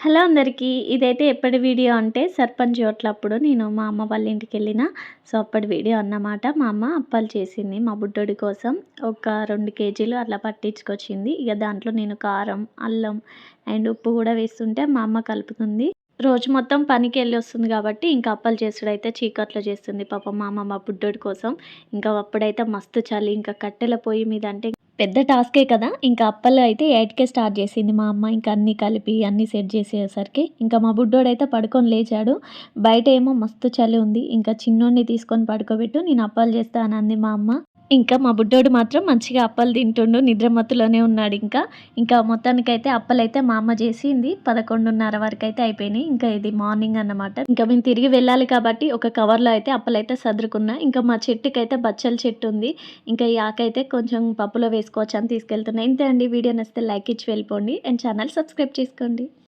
Hello అందరికీ. ఇదైతే ఎప్పటి వీడియో అంటే సర్పంచ్ ఓట్లప్పుడు నేను మా అమ్మ వాళ్ళ ఇంటికి వెళ్ళిన. సో అప్పటి వీడియో అన్నమాట. మా అమ్మ అప్పాలు చేసింది మా బుడ్డోడి కోసం. ఒక రెండు కేజీలు అట్లా పట్టించుకొచ్చింది. ఇక దాంట్లో నేను కారం అల్లం అండ్ ఉప్పు కూడా వేస్తుంటే మా అమ్మ కలుపుతుంది. రోజు మొత్తం పనికి వెళ్ళి వస్తుంది కాబట్టి ఇంకా అప్పలు చేసుడు అయితే చీకట్లో చేస్తుంది. పాప మా అమ్మ మా బుడ్డోడి కోసం. ఇంకా అప్పుడైతే మస్తు చలి. ఇంకా కట్టెల పొయ్యి మీద అంటే పెద్ద టాస్కే కదా. ఇంకా అప్పలు అయితే ఎయిట్కే స్టార్ట్ చేసింది మా అమ్మ. ఇంకా అన్నీ కలిపి అన్నీ సెట్ చేసేసరికి ఇంకా మా బుడ్డోడైతే పడుకొని లేచాడు. బయట ఏమో మస్తు చలి ఉంది. ఇంకా చిన్నోడిని తీసుకొని పడుకోబెట్టు నేను అప్పాలు చేస్తాను అంది మా అమ్మ. ఇంకా మా బుడ్డోడు మాత్రం మంచిగా అప్పలు తింటుండు నిద్రమత్తులోనే ఉన్నాడు ఇంకా. ఇంకా మొత్తానికైతే అప్పలైతే మా అమ్మ చేసింది. పదకొండున్నర వరకు అయితే అయిపోయినాయి. ఇంకా ఇది మార్నింగ్ అన్నమాట. ఇంకా మేము తిరిగి వెళ్ళాలి కాబట్టి ఒక కవర్లో అయితే అప్పలైతే సదురుకున్నా. ఇంకా మా చెట్టుకైతే బచ్చల చెట్టు ఉంది. ఇంకా ఈ ఆకైతే కొంచెం పప్పులో వేసుకోవచ్చు అని తీసుకెళ్తున్నా. ఇంతే అండి. వీడియో నచ్చితే లైక్ ఇచ్చి వెళ్ళిపోండి. అండ్ ఛానల్ సబ్స్క్రైబ్ చేసుకోండి.